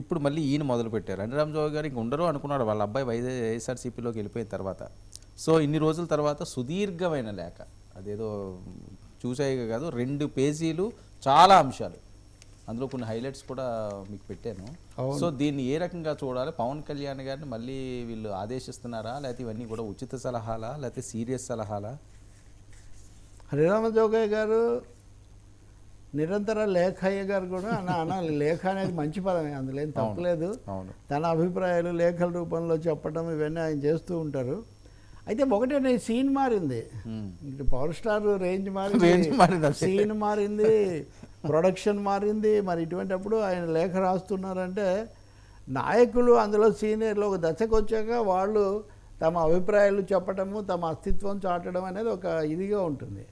ఇప్పుడు మళ్ళీ ఈయన మొదలు పెట్టారు అనిరామ్ జోగి గారు ఇంక ఉండరు అనుకున్నాడు వాళ్ళ అబ్బాయి వైజాగ్ వైఎస్ఆర్సీపీలోకి వెళ్ళిపోయిన తర్వాత. సో ఇన్ని రోజుల తర్వాత సుదీర్ఘమైన లేఖ. అదేదో చూసాయి కాదు రెండు పేజీలు చాలా అంశాలు. అందులో కొన్ని హైలైట్స్ కూడా మీకు పెట్టాను. సో దీన్ని ఏ రకంగా చూడాలి? పవన్ కళ్యాణ్ గారిని మళ్ళీ వీళ్ళు ఆదేశిస్తున్నారా? లేకపోతే ఇవన్నీ కూడా ఉచిత సలహాలా? లేకపోతే సీరియస్ సలహాలా? హరిరామ జోగయ్య గారు నిరంతర లేఖయ్య గారు కూడా అనాలి లేఖ అనేది మంచి పదమే అందులో ఏం తప్పలేదు. తన అభిప్రాయాలు లేఖల రూపంలో చెప్పడం ఇవన్నీ ఆయన చేస్తూ ఉంటారు. అయితే ఒకటే నేను సీన్ మారింది. ఇటు పవర్ స్టార్ రేంజ్ మారింది. సీన్ మారింది ప్రొడక్షన్ మారింది. మరి ఇటువంటిప్పుడు ఆయన లేఖ రాస్తున్నారంటే నాయకులు అందులో సీనియర్లు ఒక దశకు వచ్చాక వాళ్ళు తమ అభిప్రాయాలు చెప్పటము తమ అస్తిత్వం చాటడం అనేది ఒక ఇదిగా ఉంటుంది.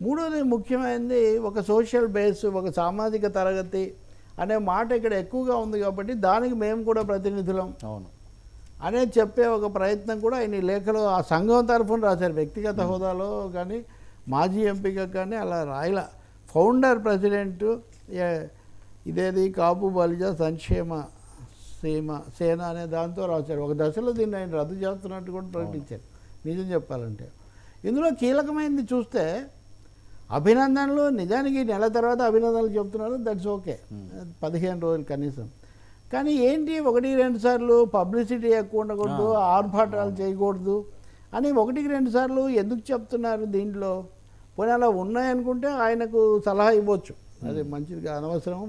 మూడోది ముఖ్యమైనది ఒక సోషల్ బేస్ ఒక సామాజిక తరగతి అనే మాట ఇక్కడ ఎక్కువగా ఉంది కాబట్టి దానికి మేము కూడా ప్రతినిధులం. అవును. అనేది చెప్పే ఒక ప్రయత్నం కూడా ఆయన లేఖలో ఆ సంఘం తరఫున రాశారు. వ్యక్తిగత హోదాలో కానీ మాజీ ఎంపీగా కానీ అలా రాయల. ఫౌండర్ ప్రెసిడెంట్ ఇదేది? కాపు బలిజ సంక్షేమ సీమ సేన అనే దాంతో రాశారు. ఒక దశలో దీన్ని ఆయన రద్దు చేస్తున్నట్టు కూడా ప్రకటించారు. నిజం చెప్పాలంటే. ఇందులో కీలకమైనది చూస్తే అభినందనలు నిజానికి నెల తర్వాత అభినందనలు చెప్తున్నారు దట్స్ ఓకే పదిహేను రోజులు కనీసం. కానీ ఏంటి ఒకటి రెండు సార్లు పబ్లిసిటీ ఎక్కువ ఉండకూడదు ఆర్భాటాలు చేయకూడదు అని ఒకటికి రెండు సార్లు ఎందుకు చెప్తున్నారు దీంట్లో? పోనీ అలా ఉన్నాయనుకుంటే ఆయనకు సలహా ఇవ్వచ్చు. అది మంచిదిగా అనవసరం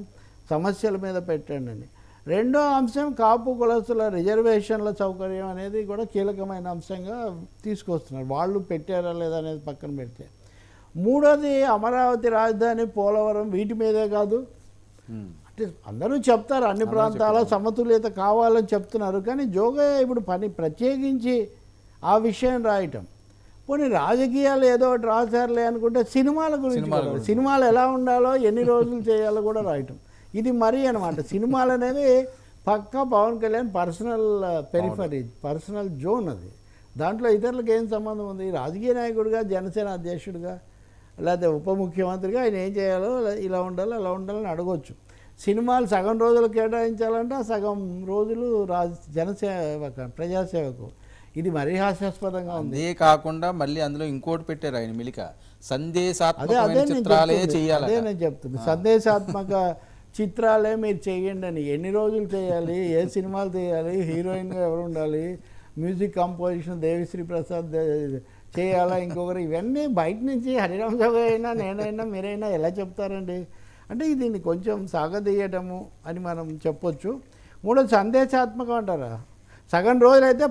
సమస్యల మీద పెట్టండి అని. రెండో అంశం కాపు కులస్తుల రిజర్వేషన్ల సౌకర్యం అనేది కూడా కీలకమైన అంశంగా తీసుకొస్తున్నారు. వాళ్ళు పెట్టారా లేదా అనేది పక్కన పెడితే. మూడోది అమరావతి రాజధాని పోలవరం వీటి మీదే కాదు. అంటే అందరూ చెప్తారు అన్ని ప్రాంతాల సమతుల్యత కావాలని చెప్తున్నారు. కానీ జోగయ్య ఇప్పుడు పని ప్రత్యేకించి ఆ విషయం రాయటం. పోనీ రాజకీయాలు ఏదో ఒకటి రాశారులే అనుకుంటే సినిమాల. గురించి. సినిమాలు ఎలా ఉండాలో ఎన్ని రోజులు చేయాలో కూడా రాయటం. ఇది మరీ అనమాట సినిమాలు అనేవి పక్కా Pawan Kalyan personal periphery personal zone అది. దాంట్లో ఇతరులకు ఏం సంబంధం ఉంది? రాజకీయ నాయకుడిగా జనసేన అధ్యక్షుడిగా లేకపోతే ఉప ముఖ్యమంత్రిగా ఆయన ఏం చేయాలో ఇలా- ఉండాలో అలా ఉండాలని అడగొచ్చు. సినిమాలు సగం రోజులు కేటాయించాలంటే సగం రోజులు రాజ జనసేవక ప్రజాసేవకు. ఇది మరీ హాస్యాస్పదంగా ఉంది. అదే కాకుండా మళ్ళీ అందులో ఇంకోటి పెట్టారు ఆయన మిలిక. సందేశాత్మకమైన నేను చిత్రాలే. చేయాలి అదే నేను చెప్తుంది. సందేశాత్మక చిత్రాలే మీరు చేయండి అని. ఎన్ని రోజులు చేయాలి? ఏ సినిమాలు చేయాలి? హీరోయిన్గా ఎవరు ఉండాలి? మ్యూజిక్ కంపోజిషన్ దేవిశ్రీ ప్రసాద్ చేయాలా ఇంకొకరు? ఇవన్నీ బయట నుంచి హరిరామ్ జోగయ్య అయినా నేనైనా మీరైనా ఎలా చెప్తారండి? అంటే దీన్ని కొంచెం సాగదీయటము అని మనం చెప్పొచ్చు. మూడోది సందేశాత్మకం అంటారా? సగం రోజులైతే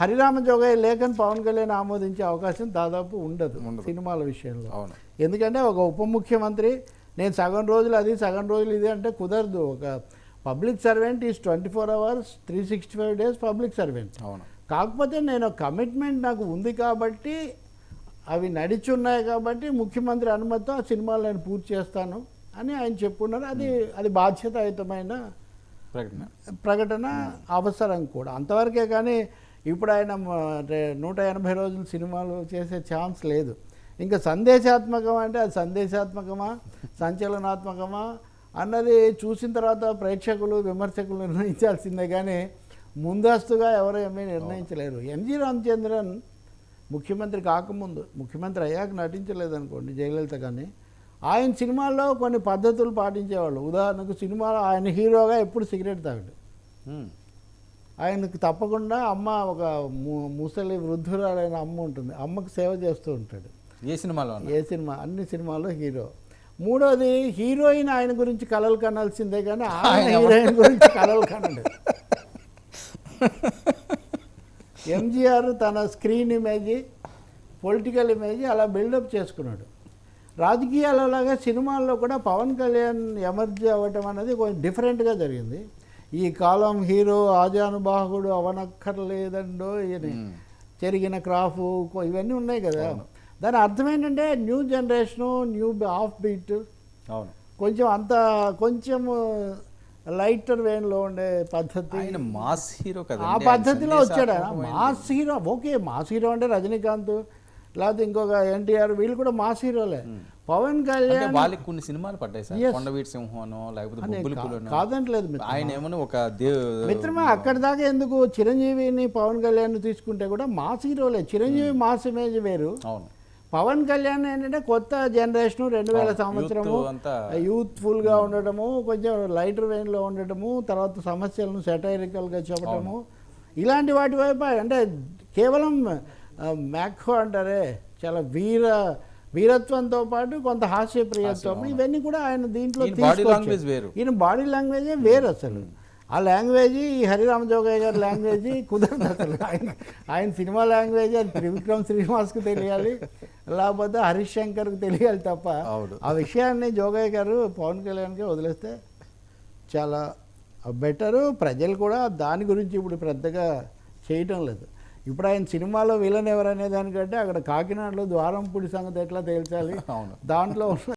హరిరామ జోగయ్య లేఖను పవన్ కళ్యాణ్ ఆమోదించే అవకాశం దాదాపు ఉండదు ఉండదు. సినిమాల విషయంలో. అవును. ఎందుకంటే ఒక ఉప ముఖ్యమంత్రి నేను సగం రోజులు అది సగం రోజులు ఇది అంటే కుదరదు. ఒక public servant is twenty four hours three sixty five days public servant. అవును. కాకపోతే నేను కమిట్మెంట్ నాకు ఉంది కాబట్టి అవి నడిచి ఉన్నాయి కాబట్టి ముఖ్యమంత్రి అనుమతితో ఆ సినిమాలు నేను పూర్తి చేస్తాను అని ఆయన చెప్పున్నారు. అది అది బాధ్యతాయుతమైన ప్రకటన. ప్రకటన అవసరం కూడా. అంతవరకే కానీ ఇప్పుడు ఆయన నూట ఎనభై రోజులు సినిమాలు చేసే ఛాన్స్ లేదు. ఇంకా సందేశాత్మకం అంటే అది సందేశాత్మకమా సంచలనాత్మకమా అన్నది చూసిన తర్వాత ప్రేక్షకులు విమర్శకులు నిర్ణయించాల్సిందే. కానీ ముందస్తుగా ఎవరు ఏమీ నిర్ణయించలేరు. ఎంజి రామచంద్రన్ ముఖ్యమంత్రి కాకముందు ముఖ్యమంత్రి అయ్యాక నటించలేదు అనుకోండి జయలలిత కానీ ఆయన సినిమాల్లో కొన్ని పద్ధతులు పాటించేవాళ్ళు. ఉదాహరణకు సినిమాలో ఆయన హీరోగా ఎప్పుడు సిగరెట్ తాగడు. ఆయనకు తప్పకుండా అమ్మ ఒక ముసలి వృద్ధురాలైన అమ్మ ఉంటుంది. అమ్మకు సేవ చేస్తూ ఉంటాడు. ఏ సినిమాలో? ఏ సినిమా? అన్ని సినిమాల్లో హీరో. మూడోది హీరోయిన్ ఆయన గురించి కలలు కనాల్సిందే కానీ ఆయన ఆయన హీరోయిన్ గురించి కలలు కనడు ఎంజీఆర్ తన స్క్రీన్ ఇమేజ్ పొలిటికల్ ఇమేజ్ అలా బిల్డప్ చేసుకున్నాడు. రాజకీయాలలాగా సినిమాల్లో కూడా పవన్ కళ్యాణ్ ఎమర్జీ అవ్వటం అనేది కొంచెం డిఫరెంట్గా జరిగింది. ఈ కాలం హీరో ఆజానుబాహుడు అవనక్కర్లేదండో ఈయన ఉమ్. చెరిగిన క్రాఫ్ ఇవన్నీ ఉన్నాయి కదా. దాని అర్థం ఏంటంటే new generation new off beat అవును. కొంచెం అంత కొంచెం లైటర్ వేన్లో ఉండే పద్ధతి. ఆయన మాస్ హీరో కదా ఆ పద్ధతిలో వచ్చాడు? ఆయన. Mass hero okay mass hero అంటే రజనీకాంత్ లేకపోతే ఇంకొక ఎన్టీఆర్ వీళ్ళు కూడా మాస్ హీరోలే. పవన్ అంటే కళ్యాణ్ వాళ్ళకి కొన్ని సినిమాలు పడ్డాయి సార్. Yes. కొండవీటి సింహనో లేకపోతే కాదంటలేదు. ఆయన ఏమన్నా ఒక మిత్రమా అక్కడి దాకా ఎందుకు చిరంజీవిని పవన్ కళ్యాణ్ తీసుకుంటే కూడా మాస్ హీరోలే. చిరంజీవి మాస్ ఇమేజ్ వేరు. అవును. పవన్ కళ్యాణ్ ఏంటంటే కొత్త జనరేషన్ రెండు వేల. సంవత్సరము యూత్ఫుల్గా ఉండటము కొంచెం లైటర్ వెయిన్లో ఉండటము తర్వాత సమస్యలను సెటైరికల్గా చెప్పడము ఇలాంటి వాటి వైపు అంటే కేవలం మ్యాక్హో అంటారే చాలా వీర వీరత్వంతో పాటు కొంత హాస్యప్రియత్వం. ఇవన్నీ కూడా ఆయన దీంట్లో. ఈయన బాడీ లాంగ్వేజే వేరు. అసలు. ఆ లాంగ్వేజ్ ఈ హరిరామ జోగయ్య గారి లాంగ్వేజ్ కుదరదు అసలు. ఆయన ఆయన సినిమా లాంగ్వేజ్ అది త్రివిక్రమ్ శ్రీనివాస్కి తెలియాలి లేకపోతే హరీష్ శంకర్కి తెలియాలి తప్ప. ఆ విషయాన్ని జోగయ్య గారు పవన్ కళ్యాణ్కి వదిలేస్తే చాలా బెటరు. ప్రజలు కూడా దాని గురించి ఇప్పుడు పెద్దగా చేయటం లేదు. ఇప్పుడు ఆయన సినిమాలో విలన్ ఎవరనే దానికంటే అక్కడ కాకినాడలో ద్వారంపూడి సంగతి ఎట్లా తేల్చాలి? అవును. దాంట్లో ఉన్న